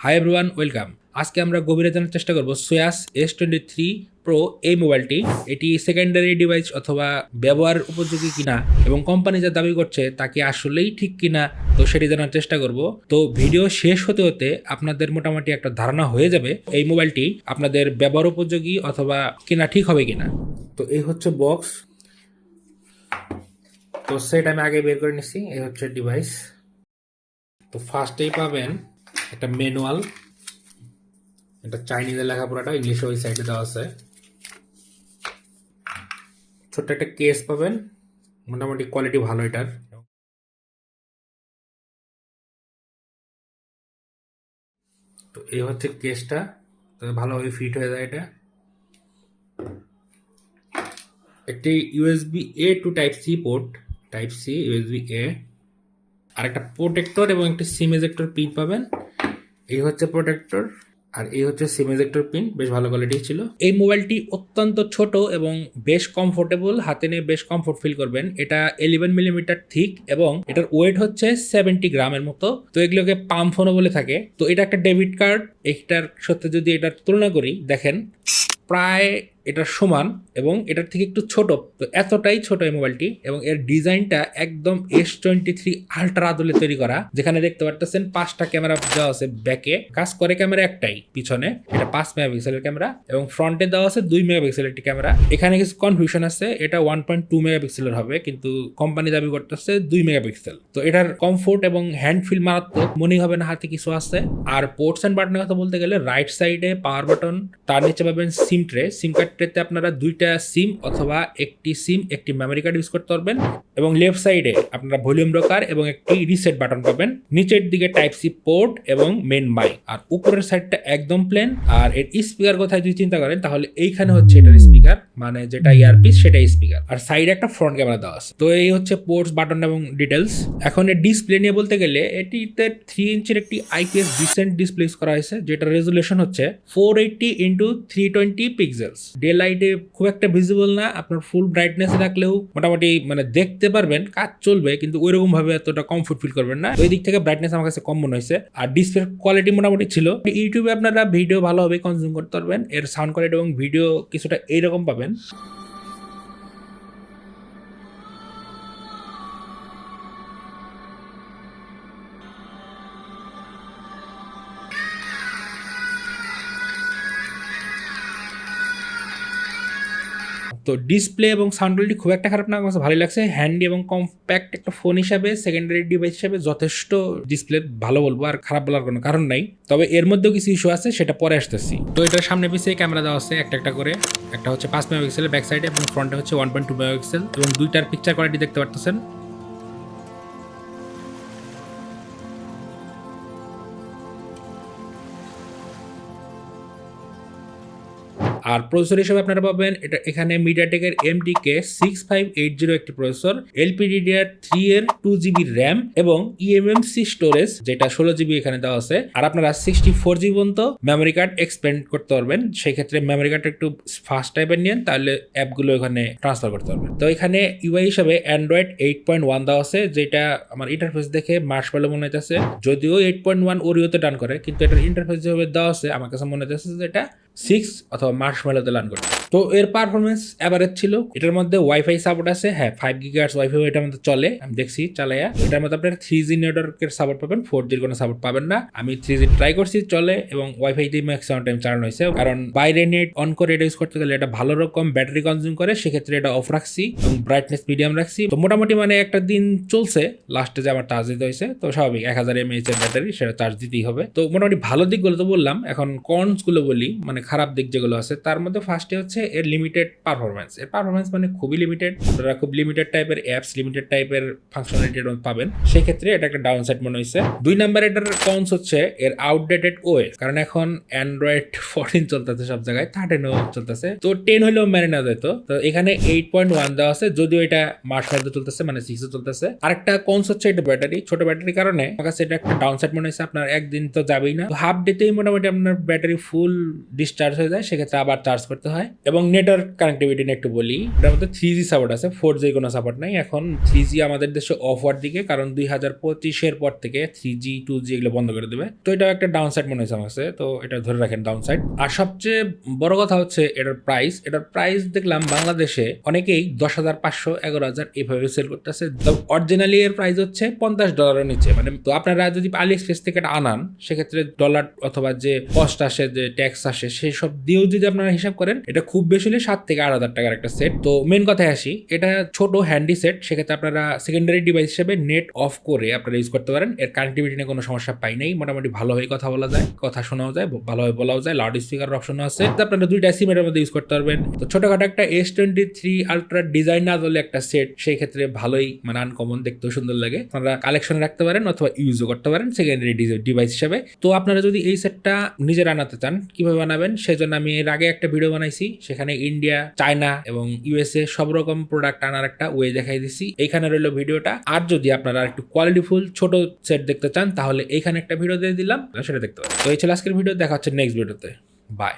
Hi everyone welcome আজকে আমরা গভীরে জানার চেষ্টা করব সোয়াস এস টোয়েন্টি থ্রি প্রো এই মোবাইলটি। এটি সেকেন্ডারি ডিভাইস অথবা ব্যবহার উপযোগী কিনা এবং কোম্পানি যা দাবি করছে তা কি আসলেই ঠিক কিনা, তো সেটি জানার চেষ্টা করব। তো ভিডিও শেষ হতে হতে আপনাদের মোটামুটি একটা ধারণা হয়ে যাবে এই মোবাইলটি আপনাদের ব্যবহার উপযোগী অথবা কিনা, ঠিক হবে কিনা। তো এই হচ্ছে বক্স তো সেটা আমি আগে বের করে নিচ্ছি এই হচ্ছে ডিভাইস তো ফার্স্টেই পাবেন একটা ম্যানুয়াল এটা চাইনিজের লেখাপড়াটা ইংলিশে ওই সাইডে দেওয়া আছে। ছোট্ট একটা কেস পাবেন, মোটামুটি কোয়ালিটি ভালো এটার। তো এই হচ্ছে কেসটা ভালোভাবে ফিট হয়ে যায় এটা। একটি USB A to type C port type C USB A আর একটা প্রোটেক্টর এবং একটি সিম এজেক্টর পিন পাবেন। এই হচ্ছে প্রোটেক্টর আর এই হচ্ছে সিম এজেক্টর পিন বেশ ভালো কোয়ালিটি ছিল। এই মোবাইলটি অত্যন্ত ছোট এবং বেশ কমফোর্টেবল হাতে নিয়ে বেশ কমফোর্ট ফিল করবেন। এটা ইলেভেন মিলিমিটার থিক এবং এটার ওয়েট হচ্ছে সেভেন্টি গ্রামের মতো। তো এগুলোকে পাম ফোনও বলে থাকে। তো এটা একটা ডেবিট কার্ড এটার সাথে যদি এটার তুলনা করি, দেখেন, প্রায় এটার সমান এবং এটার থেকে একটু ছোট, তো এতটাই ছোট এই মোবাইলটি এবং এর ডিজাইনটা একদম এস টোয়েন্টি থ্রি আল্ট্রা আদলে তৈরি করা, যেখানে দেখতে পারতেছেন পাঁচটা ক্যামেরা দেওয়া আছে ব্যাকে কাজ করে ক্যামেরা একটাই, পিছনে, এটা পাঁচ মেগাপিক্সেলের ক্যামেরা এবং ফ্রন্টে দেওয়া আছে দুই মেগাপিক্সেলের একটি ক্যামেরা। এখানে কিছু কনফিউশন আছে, এটা ওয়ান পয়েন্ট টু মেগাপিক্সেলের হবে, কিন্তু কোম্পানি দাবি করতেছে দুই মেগাপিক্সেল। তো এটার কমফোর্ট এবং হ্যান্ড ফিল মারাত্মক মনেই হবে না হাতে কিছু আছে। আর পোর্টস অ্যান্ড বাটনের কথা বলতে গেলে রাইট সাইডে পাওয়ার বাটন তার নিচে পাবেন সিম ট্রে সিম কার্ড ট্রেতে আপনারা দুইটা সিম অথবা একটি সিম একটি মেমোরি কার্ড ইউজ করতে পারবেন এবং লেফট সাইডে আপনারা ভলিউম রকার এবং একটি রিসেট বাটন পাবেন। নিচের দিকে টাইপ সি পোর্ট এবং মেন মাইক আর উপরের সাইডটা একদম প্লেন আর এর স্পিকার কোথায় যদি চিন্তা করেন, তাহলে এইখানে হচ্ছে এটার স্পিকার মানে যেটা ইয়ারপিস সেটাই স্পিকার আর সাইডে একটা ফ্রন্ট ক্যামেরা দেওয়া আছে। তো এই হচ্ছে পোর্টস বাটন এবং ডিটেলস এখন এর ডিসপ্লে নিয়ে বলতে গেলে এটিতে থ্রি ইঞ্চের একটি আইপিএস ডিসেন্ট ডিসপ্লে করা হয়েছে যেটা রেজুলেশন হচ্ছে four eighty into three twenty pixels day লাইটে খুব একটা ভিজিবল না আপনার ফুল ব্রাইটনেস রাখলেও মোটামুটি মানে দেখতে পারবেন কাজ চলবে কিন্তু ওইরকম ভাবে এতটা কমফোর্ট ফিল করবেন না। ওই দিক থেকে ব্রাইটনেস আমার কাছে কম মনে হয়েছে। আর ডিসপ্লের কোয়ালিটি মোটামুটি ছিল। ইউটিউবে আপনারা ভিডিও ভালোভাবে কনজিউম করতে পারবেন। এর সাউন্ড কোয়ালিটি এবং ভিডিও কিছুটা এইরকম পাবেন। তো ডিসপ্লে এবং সাউন্ড কোয়ালিটি খুব একটা খারাপ না, আমার কাছে ভালোই লাগছে। হ্যান্ডি এবং কম্প্যাক্ট একটা ফোন হিসাবে সেকেন্ডারি ডিভাইস হিসাবে যথেষ্ট ডিসপ্লে ভালো বলব, আর খারাপ বলার কোনো কারণ নাই। তবে এর মধ্যেও কিছু ইস্যু আছে, সেটা পরে আসতেছি। তো এটার সামনে পিছিয়ে ক্যামেরা দেওয়া আছে একটা একটা করে। একটা হচ্ছে পাঁচ মেগাপিক্সেল ব্যাক সাইডে এবং ফ্রন্টে হচ্ছে ওয়ান পয়েন্ট টু মেগাপিক্সেল এবং দুইটার পিকচার কোয়ালিটি দেখতে পারতেছেন। আর প্রসেসর হিসেবে আপনারা পাবেন এটা এখানে মিডিয়াটেকের এমডি কে সিক্স ফাইভ এইট জিরো একটি প্রসেসর এলপিডিডিআর থ্রি এর টু জিবি র্যাম এবং E ইএমএমসি স্টোরেজ যেটা ষোলো জিবি এখানে দেওয়া আছে। আর আপনারা সিক্সটি ফোর জিবি পর্যন্ত মেমোরি কার্ড এক্সপেন্ড করতে পারবেন। সেই ক্ষেত্রে মেমোরি কার্ড একটু ফাস্ট টাইপের নিন তাহলে অ্যাপগুলো এখানে ট্রান্সফার করতে পারবেন। তো এখানে ইউআই হিসাবে অ্যান্ড্রয়েড এইট পয়েন্ট ওয়ান দেওয়া আছে, যেটা আমার ইন্টারফেস দেখে মার্চ পেল মনে হইতেছে। যদিও এইট পয়েন্ট ওয়ান ওরিওতে ডান করে, কিন্তু এটার ইন্টারফেস যেভাবে দেওয়া আছে। আমার কাছে মনে হইতেছে যে এটা সিক্স অথবা মার্চ মেলোতে লান করে তো এর পারফরমেন্স অ্যাভারেজ ছিল, এটার মধ্যে ওয়াইফাই সাপোর্ট আছে হ্যাঁ ফাইভ গিগার্স ওয়াইফাই এটার মধ্যে চলে, আমি দেখছি চালাইয়া এটার মধ্যে আপনার থ্রি জি নেটওয়ার্কের সাপোর্ট পাবেন ফোর জির কোনো সাপোর্ট পাবেন না। আমি থ্রি জি ট্রাই করছি, চলে, এবং ওয়াইফাই দিয়ে ম্যাক্সিমাম টাইম চালানো হয়েছে, কারণ বাইরে নেট অন করে এটা ইউজ করতে গেলে এটা ভালো রকম ব্যাটারি কনজিউম করে, সেক্ষেত্রে এটা অফ রাখছি এবং ব্রাইটনেস মিডিয়াম রাখছি। তো মোটামুটি মানে একটা দিন চলছে লাস্টে যে আমার চার্জ দিতে হয়েছে, তো স্বাভাবিক, এক হাজার এমএইচ এর ব্যাটারি সেটা চার্জ দিতেই হবে। তো মোটামুটি ভালো দিকগুলো তো বললাম, এখন কনসগুলো বলি মানে খারাপ দিক যেগুলো আছে, তার মধ্যে ফার্স্টে হচ্ছে এর লিমিটেড পারফরমেন্স এর পারফরমেন্স মানে খুবই লিমিটেড আপনারা খুব লিমিটেড টাইপের অ্যাপস লিমিটেড টাইপের ফাংশনালিটি পাবেন। সেই ক্ষেত্রে এটা একটা ডাউন সাইড মনে হয়েছে দুই নাম্বার এটার কনস হচ্ছে এর আউটডেটেড ওএস কারণ এখন অ্যান্ড্রয়েড ফোরটিন চলতেছে সব জায়গায় থার্টিনও চলতেছে। তো টেন হলেও মেনে নেওয়া যেত তো। এখানে এইট পয়েন্ট ওয়ান দেওয়া আছে, যদিও এটা মার্চ ফাইভে চলতেছে মানে সিক্সে চলতেছে। আরেকটা কনস হচ্ছে এটা ব্যাটারি ছোট ব্যাটারির কারণে। আমার কাছে এটা একটা ডাউন সাইড মনে হয়েছে আপনার একদিন তো যাবেই না। হাফ ডেতেই মোটামুটি আপনার ব্যাটারি ফুল ডিসচার্জ হয়ে যায়, সেক্ষেত্রে আবার চার্জ করতে হয়। এবং নেটওয়ার্ক কানেক্টিভিটি নিয়ে একটু বলি, এটার মধ্যে থ্রি জি সাপোর্ট আছে ফোর জি কোনো সাপোর্ট নাই। এখন থ্রি জি আমাদের দেশে অফ হওয়ার দিকে, কারণ দুই হাজার পঁচিশের পর থেকে থ্রি জি টু জি এগুলো বন্ধ করে দেবে। তো এটাও একটা ডাউন সাইড মনে হয়েছে আমার তো এটা ধরে রাখেন ডাউন সাইড আর সবচেয়ে বড় কথা হচ্ছে এটার প্রাইস এটার প্রাইস দেখলাম বাংলাদেশে অনেকেই দশ হাজার পাঁচশো এগারো হাজার এইভাবে সেল করতেছে। অরিজিনালি এর প্রাইস হচ্ছে পঞ্চাশ ডলারের নিচে। মানে তো আপনারা যদি আলি এক্সপ্রেস থেকে এটা আনান, সেক্ষেত্রে ডলার অথবা যে কস্ট আসে, যে ট্যাক্স আসে সেই সব দিয়েও যদি আপনারা হিসাব করেন, এটা খুব বেশি হলে সাত থেকে আট হাজার টাকার একটা সেট তো মেন কথায় আসি, এটা ছোট হ্যান্ডি সেট সেক্ষেত্রে আপনারা সেকেন্ডারি ডিভাইস হিসেবে নেট অফ করে আপনারা ইউজ করতে পারেন। এর কানেক্টিভিটি নিয়ে কোনো সমস্যা পাই নাই। মোটামুটি ভালোভাবে কথা বলা যায়, কথা শোনাও যায়, ভালোভাবে বলাও যায় লাউড স্পিকার অপশনও আছে। আপনারা দুইটা সিমের মধ্যে ইউজ করতে পারবেন। তো ছোটখাটো একটা S twenty three ultra design না ধরলে একটা সেট সেই ক্ষেত্রে ভালোই মানে আনকমন দেখতেও সুন্দর লাগে। আপনারা কালেকশনে রাখতে পারেন অথবা ইউজও করতে পারেন সেকেন্ডারি ডিভাইস হিসেবে। তো আপনারা যদি এই সেটটা নিজে বানাতে চান, কীভাবে বানাবেন? সেজন্য আমি এর আগে একটা ভিডিও বানাইছি। সেখানে ইন্ডিয়া চায়না এবং ইউএসএ সব রকম প্রোডাক্ট আনার একটা ওয়ে দেখাই দিছি। এখানে রইল ভিডিওটা আর যদি আপনারা একটু কোয়ালিটিফুল ছোট সেট দেখতে চান, তাহলে এখানে একটা ভিডিও দিয়ে দিলাম। সেটা দেখতে পারেন। তো এই ছিল আজকের ভিডিও দেখা হচ্ছে নেক্সট ভিডিওতে বাই